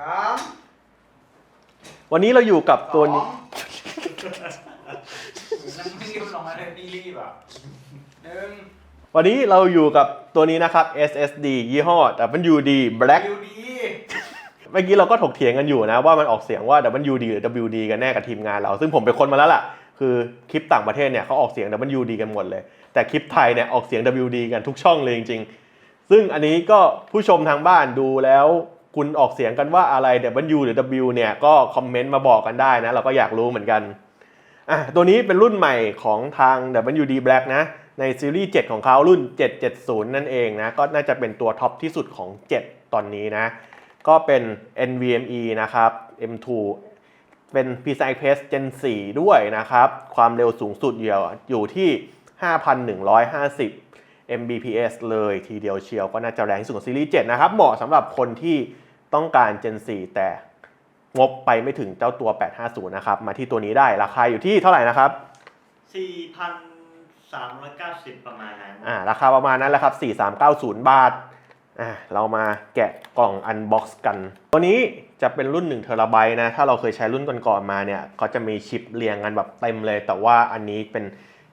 สามวันนี้เราอยู่กับตัวนี้ สองนั่งไม่รีบลงมาเลยพี่รีบอะหนึ่งวันนี้เราอยู่กับตัวนี้นะครับ SSD ยี่ห้อ WD Black คิวดีเมื่อกี้เราก็ถกเถียงกันอยู่นะว่ามันออกเสียงว่า WD หรือ WD กันแน่กับทีมงานเรา ซึ่งผมเป็นคนมาแล้วล่ะ คือคลิปต่างประเทศเนี่ยเขาออกเสียง WD กันหมดเลย แต่คลิปไทยเนี่ยออกเสียง WD กันทุกช่องเลยจริงๆ ซึ่งอันนี้ก็ผู้ชมทางบ้านดูแล้ว คุณออกเสียงกันว่าอะไร W หรือ W เนี่ยก็คอมเมนต์มาบอกกันได้นะ เราก็อยากรู้เหมือนกันอะตัวนี้เป็นรุ่นใหม่ของทาง WD Black นะ ในซีรีส์ 7 ของเขารุ่น 770 นั่นเองนะ ก็น่าจะเป็นตัวท็อปที่สุดของ 7 ตอนนี้นะ ก็เป็น NVMe นะครับ M2 เป็น PCI Express Gen 4 ด้วยนะครับ ความเร็วสูงสุดอยู่อยู่ที่ 5,150 Mbps เลยทีเดียวเชียวก็น่าจะแรงที่สุดของซีรีส์ 7 นะครับ เหมาะสำหรับคนที่ ต้องการ Gen 4 แต่งบไปไม่ถึงเจ้าตัว 850 นะครับ มาที่ตัวนี้ได้ราคาอยู่ที่เท่าไหร่นะครับสี่พันสามร้อยเก้าสิบประมาณนั้นอ่าราคาประมาณนั้นแหละครับ 4390 บาทอ่าเรามาแกะกล่องอันบ็อกซ์กัน ตัวนี้จะเป็นรุ่น1เทราไบต์นะ ถ้าเราเคยใช้รุ่นก่อนๆมาเนี่ยเขาจะมีชิปเรียงกันแบบเต็มเลย แต่ว่าอันนี้เป็น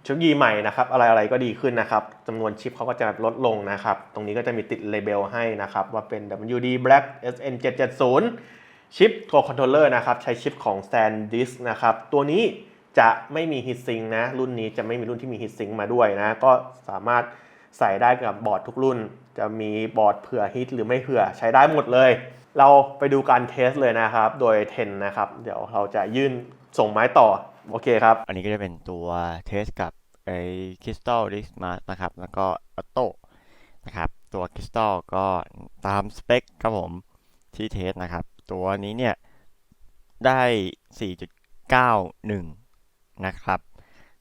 เทคโนโลยีใหม่นะครับอะไรๆก็ดีขึ้นนะครับจำนวนชิปเขาก็จะลดลงนะครับ ตรงนี้ก็จะมีติดเลเบลให้นะครับ ว่าเป็น WD Black SN 770ชิปตัวคอนโทรลเลอร์นะครับ ใช้ชิปของ SanDisk นะครับ ตัวนี้จะไม่มีฮีทซิงนะ รุ่นนี้จะไม่มีรุ่นที่มีฮีทซิงมาด้วยนะ ก็สามารถใส่ได้กับบอร์ดทุกรุ่น จะมีบอร์ดเผื่อฮีทหรือไม่เผื่อใช้ได้หมดเลย เราไปดูการเทสเลยนะครับ โดยเทนนะครับ เดี๋ยวเราจะยื่นส่งไม้ต่อ โอเคครับ อันนี้ก็จะเป็นตัวเทสกับ ไอ้คริสตัลดิสมานะครับ แล้วก็ออโต้นะครับ ตัวคริสตัลก็ตามสเปคครับผมที่เทสนะครับ ตัวนี้เนี่ย ได้ 4.91 นะครับ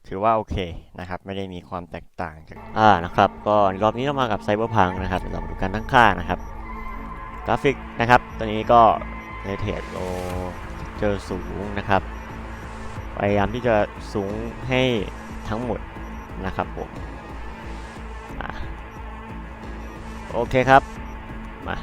ถือว่าโอเคนะครับ ไม่ได้มีความแตกต่างจากอ่านะครับ ก็รอบนี้เรามากับไซเบอร์พังนะครับเรามาดูกันทั้งค่านะครับ กราฟิกนะครับ ตัวนี้ก็ในเทสโลเจอสูงนะครับพยายามที่จะสูงให้ทั้งหมด นะครับผมอโอเคครับ มา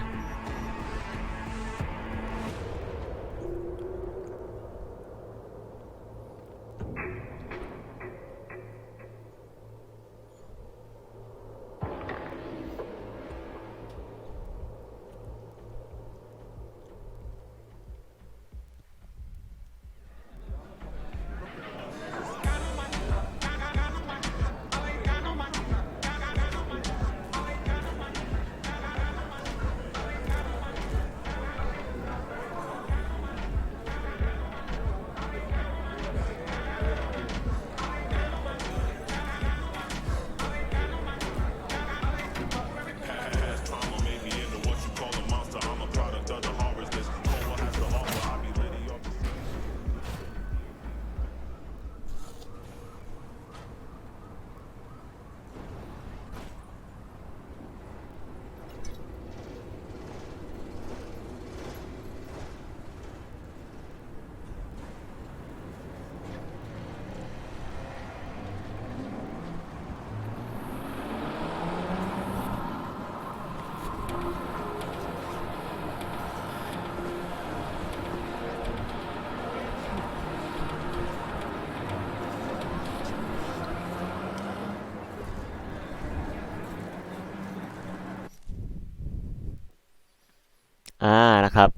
อ่านะครับ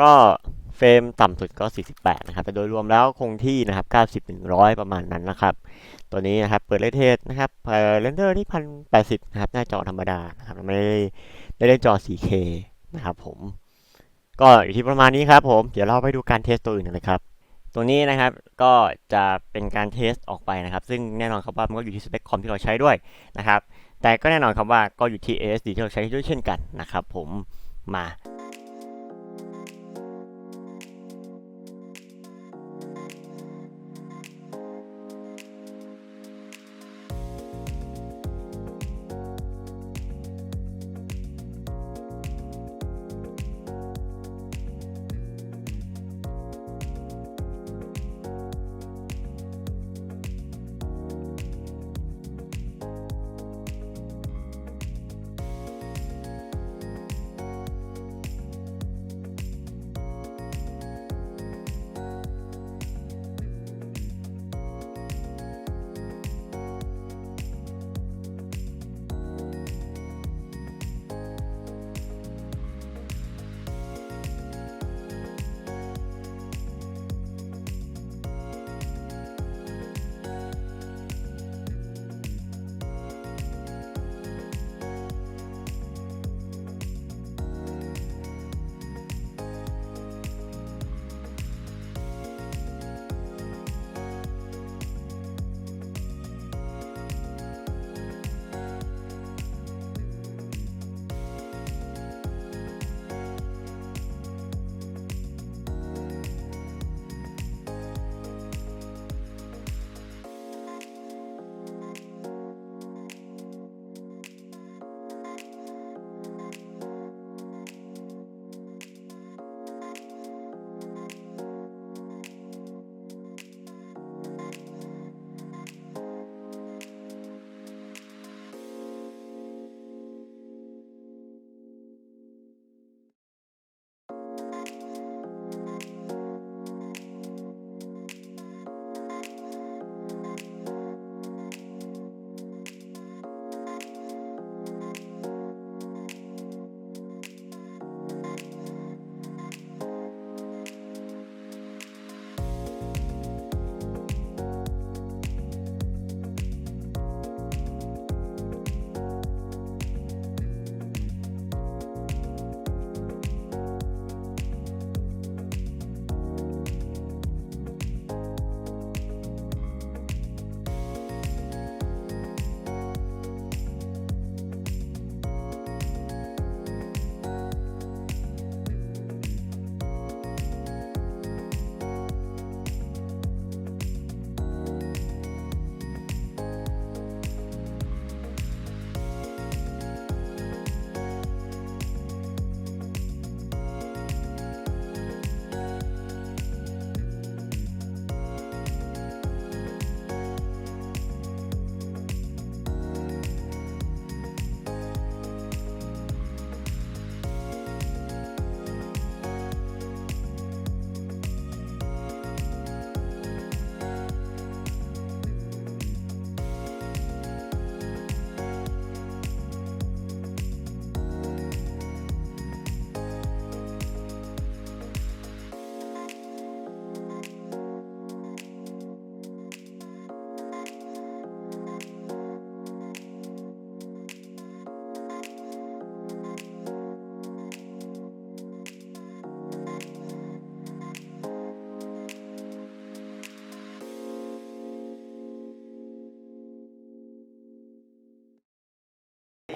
ก็เฟรมต่ำสุดก็ 48 นะครับ แต่โดยรวมแล้วคงที่นะครับ 90 100 ประมาณนั้นนะครับ ตัวนี้นะครับ เปิดเลเทสนะครับเรนเดอร์ที่ 1080 นะครับ หน้าจอธรรมดานะครับ ไม่ได้ไม่ได้จอ 4K นะครับผม ก็อยู่ที่ประมาณนี้ครับผม เดี๋ยวเราไปดูการเทสตัวอื่นกันเลยครับ ตัวนี้นะครับ ก็จะเป็นการเทสออกไปนะครับ ซึ่งแน่นอนครับว่ามันก็อยู่ที่สเปคคอมที่เราใช้ด้วยนะครับ แต่ก็แน่นอนครับว่าก็อยู่ที่ ASD ที่เราใช้ด้วยเช่นกันนะครับผม มา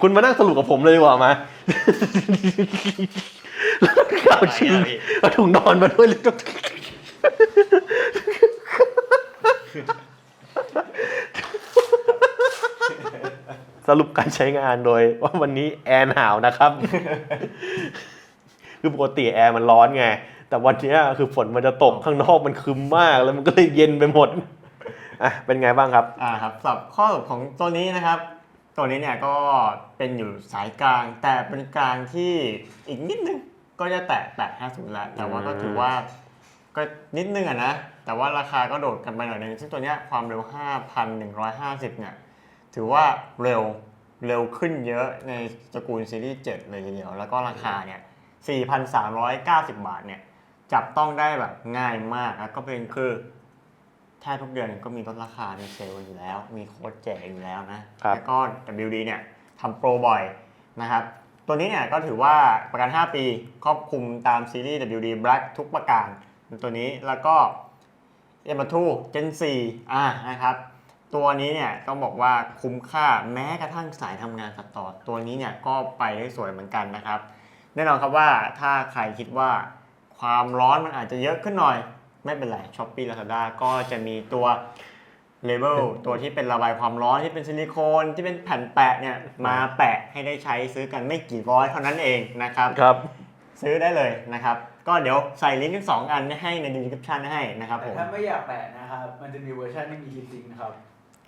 คุณมานั่งสรุปกับผมเลยดีกว่ามาแล้วก็เอาชิ้นเอาถุงนอนมาด้วยแล้วก็ สรุปการใช้งานโดย ว่าวันนี้แอร์หนาวนะครับ คือปกติแอร์มันร้อนไง แต่วันเนี้ยคือฝนมันจะตกข้างนอกมันคึมมากแล้วมันก็เลยเย็นไปหมด อะ เป็นไงบ้างครับ อ่าครับสำหรับข้อสรุปของตัวนี้นะครับ ตัวนี้เนี่ยก็เป็นอยู่สายกลางแต่เป็นกลางที่อีกนิดนึงก็จะแตะแตะ50แล้วแต่ว่าก็ถือว่าก็นิดนึงอะนะ แต่ว่าราคาก็โดดกันไปหน่อยนึง ซึ่งตัวเนี้ยความเร็ว 5,150 เนี่ย ถือว่าเร็วเร็วขึ้นเยอะในตระกูลซีรีส์ 7 เลยทีเดียว แล้วก็ราคาเนี่ย 4,390 บาทเนี่ย จับต้องได้แบบง่ายมากแล้วก็เป็นคือ แทบทุกเดือนก็มีลดราคาในเซลล์อยู่แล้ว มีโค้ดแจกอยู่แล้วนะครับแล้วก็ WD เนี่ยทำโปรบ่อยนะครับ ตัวนี้เนี่ยก็ถือว่าประกัน 5 ปีครอบคลุมตามซีรีส์ WD Black ทุกประการตัวนี้แล้วก็ m 2 Gen 4อ่านะครับตัวนี้เนี่ยต้องบอกว่าคุ้มค่าแม้กระทั่งสายทำงานตัดต่อ ตัวนี้เนี่ยก็ไปได้สวยเหมือนกันนะครับ แน่นอนครับว่าถ้าใครคิดว่าความร้อนมันอาจจะเยอะขึ้นหน่อย ไม่เป็นไรช้อปปี้ลาซาด้าก็จะมีตัวเลเวลตัวที่เป็นระบายความร้อนที่เป็นซิลิโคนที่เป็นแผ่นแปะเนี่ยมาแปะให้ได้ใช้ซื้อกันไม่กี่ร้อยเท่านั้นเองนะครับครับซื้อได้เลยนะครับ ก็เดี๋ยวใส่ลิงก์ทั้งสองอันให้ใน description ให้นะครับผแต่มถ้าไม่อยากแปะนะครับ มันจะมีเวอร์ชันที่มีฮีทซิงค์นะครับ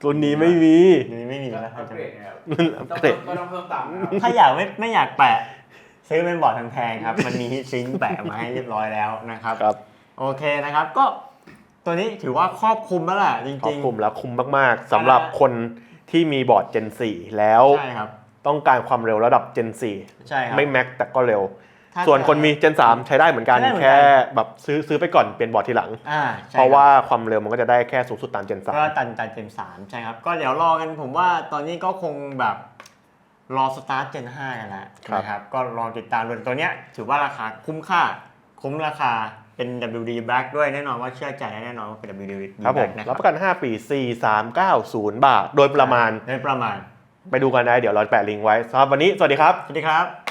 ตัวนี้ไม่มีนี่ไม่มีก็แล้วอัปเกรดนะครับอัปต้องเกรเพิ่ดมก็ต้องเพิ่มตังค์นะครับถ้าอยากไม่ไม่อยากแปะซื้อเป็นบอร์ดแพงๆครับ มันมีซิงค์แปะมาให้เรียบร้อยแล้วนะครับครับ โอเคนะครับ ก็ตัวนี้ถือว่าครอบคลุมแล้วล่ะจครอริบงคลุมแล้วคุ้มมากๆสำหรับคนที่มีบอร์ด Gen 4 แล้วๆใช่ครับต้องการความเร็วระดับ Gen ใช่ครั4ไม่แม็กแต่ก็เร็วถ้าส่วนคนมี Gen 3ใช้ได้เหมือนกันใช้ได้เหมือนกันแค่แบบซื้อซื้อไปก่อนเปลี่ยนบอร์ดทีหลังอ่าใช่เพราะคบว่าความเร็วมันก็จะได้แค่สูงสุดตาม Gen ก็ตันตันเจนสามใช่ครับ ก็เดี๋ยวรอกันผมว่าตอนนี้ก็คงแบบรอสตาร์ทเจนห้ากันแล้วครับนะครับ ก็รอติดตามดูตัวเนี้ยถือว่าราคาคุ้มค่า คุ้มราคา เป็น WD Black ด้วยแน่นอนว่าเชื่อใจได้แน่นอนว่าเป็น WD 3ครับผม Black นะครัรับบประกัน 5 ปี 4390 บาท โดยประมาณ โดยประมาณ ไปดูกันได้เดี๋ยวเราแปะลิงก์ไว้สำหรับวันนี้ สวัสดีครับ สวัสดีครับ